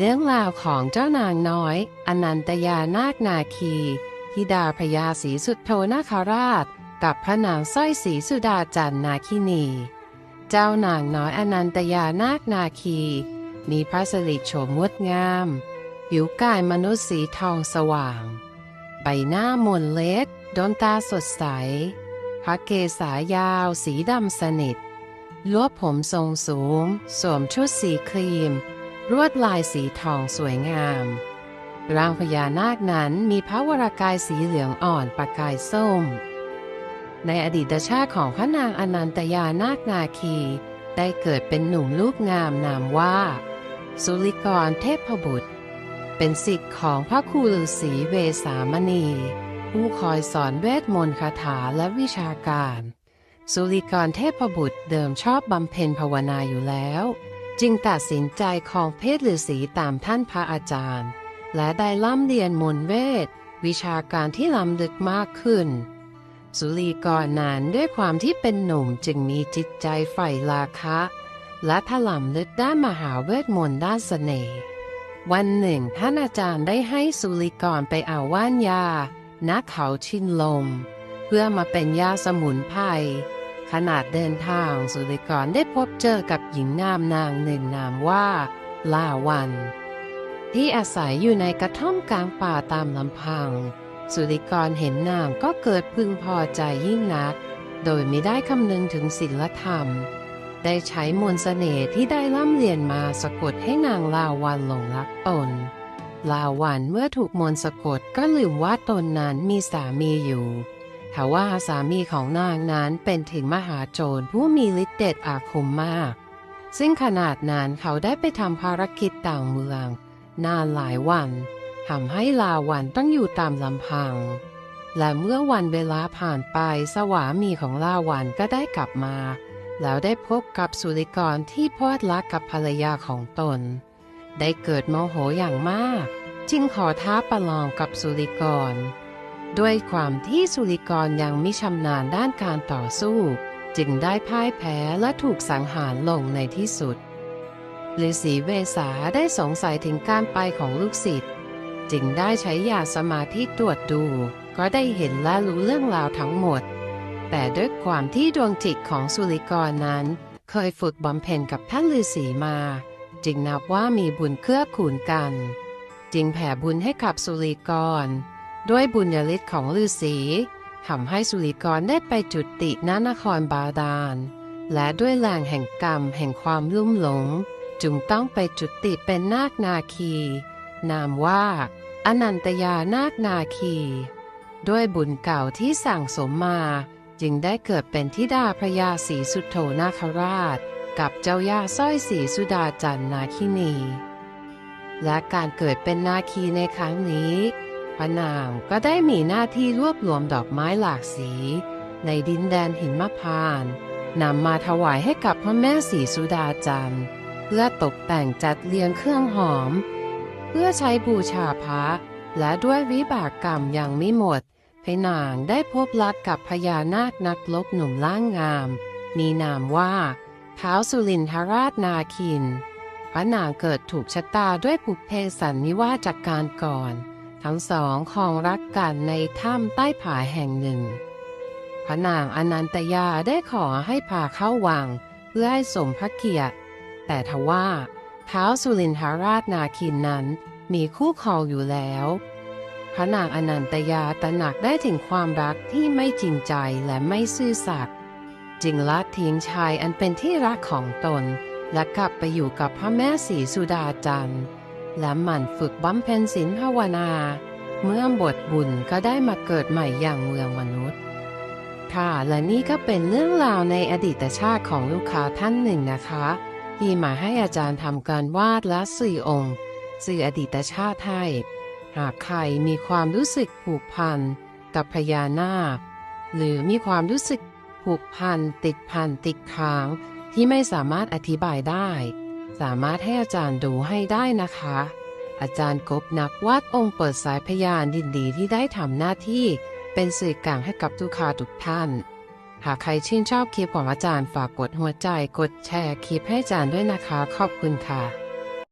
เรื่องราวของเจ้านางน้อย อนันตยานาคนาคีธิดาพญาศรีสุดโทนาคราช กับพระนางสร้อยศรีสุดาจันนาคินี เจ้านางน้อยอนันตยานาคนาคี มีพระสิริโฉมงดงาม ผิวกายมนุษย์สีทองสว่าง ใบหน้ามนเล็กดวงตาสดใส พระเกศายาวสีดำสนิทลวบผมทรงสูง สวมชุดสีครีม รวดลายสีทองสวยงามร่างพญานาคนั้นมีพระวรากายสีเหลืองอ่อนประกายส้ม ในอดีตชาติของพระนางอนันตยานาคนาคี ได้เกิดเป็นหนุ่มลูกงามนามว่า สุริกรเทพบุตร เป็นศิษย์ของพระครูฤาษีเวสามณี ผู้คอยสอนเวทมนต์คาถาและวิชาการ สุริกรเทพบุตรเดิมชอบบำเพ็ญภาวนาอยู่แล้ว จึงตัดสินใจของเพศฤาษีตามท่านพระอาจารย์ และได้ล่ำเรียนมนเวท วิชาการที่ล้ำลึกมากขึ้น สุริกรนั้นด้วยความที่เป็นหนุ่มจึงมีจิตใจใฝ่ราคะ และถล่ำลึกด้านมหาเวทมนต์ด้านเสน่ห์วันหนึ่งท่านอาจารย์ได้ให้สุริกรไปเอาว่านยาณเขาชินลม เพื่อมาเป็นยาสมุนไพร ขนาดเดินทางสุริกรได้พบเจอกับหญิงงามนางหนึ่งนามว่าลาวัน ที่อาศัยอยู่ในกระท่อมกลางป่าตามลำพัง สุริกรเห็นนางก็เกิดพึงพอใจยิ่งนัก โดยไม่ได้คำนึงถึงศีลธรรม ได้ใช้มนต์เสน่ห์ที่ได้ร่ำเรียนมาสะกดให้นางลาวันหลงรักตน ลาวันเมื่อถูกมนต์สะกดก็ลืมว่าตนนั้นมีสามีอยู่ ทว่าสามีของนางนั้นเป็นถึงมหาโจรผู้มีฤทธิ์เดชอาคมมาก ซึ่งขนาดนั้นเขาได้ไปทำภารกิจต่างเมือง นานหลายวันทำให้ลาวันต้องอยู่ตามลำพัง และเมื่อวันเวลาผ่านไปสวามีของลาวันก็ได้กลับมา แล้วได้พบกับสุริกรที่พอดรักกับภรรยาของตน ได้เกิดโมโหอย่างมาก จึงขอท้าประลองกับสุริกร ด้วยความที่สุริกรยังไม่ชำนาญด้านการต่อสู้ จึงได้พ่ายแพ้และถูกสังหารลงในที่สุดฤาษีเวสาได้สงสัยถึงการไปของลูกศิษย์จึงได้ใช้ยาสมาธิตรวจดู ก็ได้เห็นและรู้เรื่องราวทั้งหมด แต่ด้วยความที่ดวงจิตของสุริกรนั้น เคยฝึกบำเพ็ญกับท่านฤาษีมา จึงนับว่ามีบุญเครือขูนกัน จึงแผ่บุญให้กับสุริกร ด้วยบุญญาฤทธิ์ของฤาษีทำให้สุริกรได้ไปจุติณนครบาดาล และด้วยแรงแห่งกรรมแห่งความลุ่มหลง จึงต้องไปจุติเป็นนาคนาคี นามว่า อนันตยานาคนาคี ด้วยบุญเก่าที่สั่งสมมา จึงได้เกิดเป็นธิดาพระยาศรีสุโธนาคราช กับเจ้าย่าสร้อยศรีสุดาจันนาคินี และการเกิดเป็นนาคีในครั้งนี้ พระนางก็ได้มีหน้าที่รวบรวมดอกไม้หลากสี ในดินแดนหินมะพร้านนำมาถวายให้กับพระแม่ศรีสุดาจันทร์เพื่อตกแต่งจัดเรียงเครื่องหอม เพื่อใช้บูชาพระและด้วยวิบากกรรมยังไม่หมดพระนางได้พบรักกับพญานาคนักลบหนุ่มล่างงาม มีนามว่าท้าวสุรินทราชนาคินพระนางเกิดถูกชะตาด้วยปุเพสันนิวาจากการก่อน ทั้งสองคองรักกันในถ้ำใต้ผาแห่งหนึ่ง พระนางอนันตยาได้ขอให้พาเข้าวังเพื่อให้สมพระเกียรติ แต่ทว่าท้าวสุรินทราชนาคินนั้นมีคู่ครองอยู่แล้ว พระนางอนันตยาตระหนักได้ถึงความรักที่ไม่จริงใจและไม่ซื่อสัตย์จึงละทิ้งชายอันเป็นที่รักของตน และกลับไปอยู่กับพระแม่ศรีสุดาจันทร์ และหมั่นฝึกบำเพ็ญศีลภาวนา เมื่อบทบุญก็ได้มาเกิดใหม่อย่างเมืองมนุษย์ ค่ะและนี่ก็เป็นเรื่องราวในอดีตชาติของลูกค้าท่านหนึ่งนะคะ ที่มาให้อาจารย์ทำการวาดและสื่อองค์สื่ออดีตชาติให้หากใครมีความรู้สึกผูกพันกับพญานาค หรือมีความรู้สึกผูกพันติดพันติดค้างที่ไม่สามารถอธิบายได้ สามารถให้อาจารย์ดูให้ได้นะคะ อาจารย์กบนักวาดองค์เปิดสายพยานดินดีที่ได้ทำหน้าที่เป็นสื่อกลางให้กับทุกคาทุกท่าน หากใครชื่นชอบคลิปของอาจารย์ฝากกดหัวใจกดแชร์คลิปให้อาจารย์ด้วยนะคะ ขอบคุณค่ะ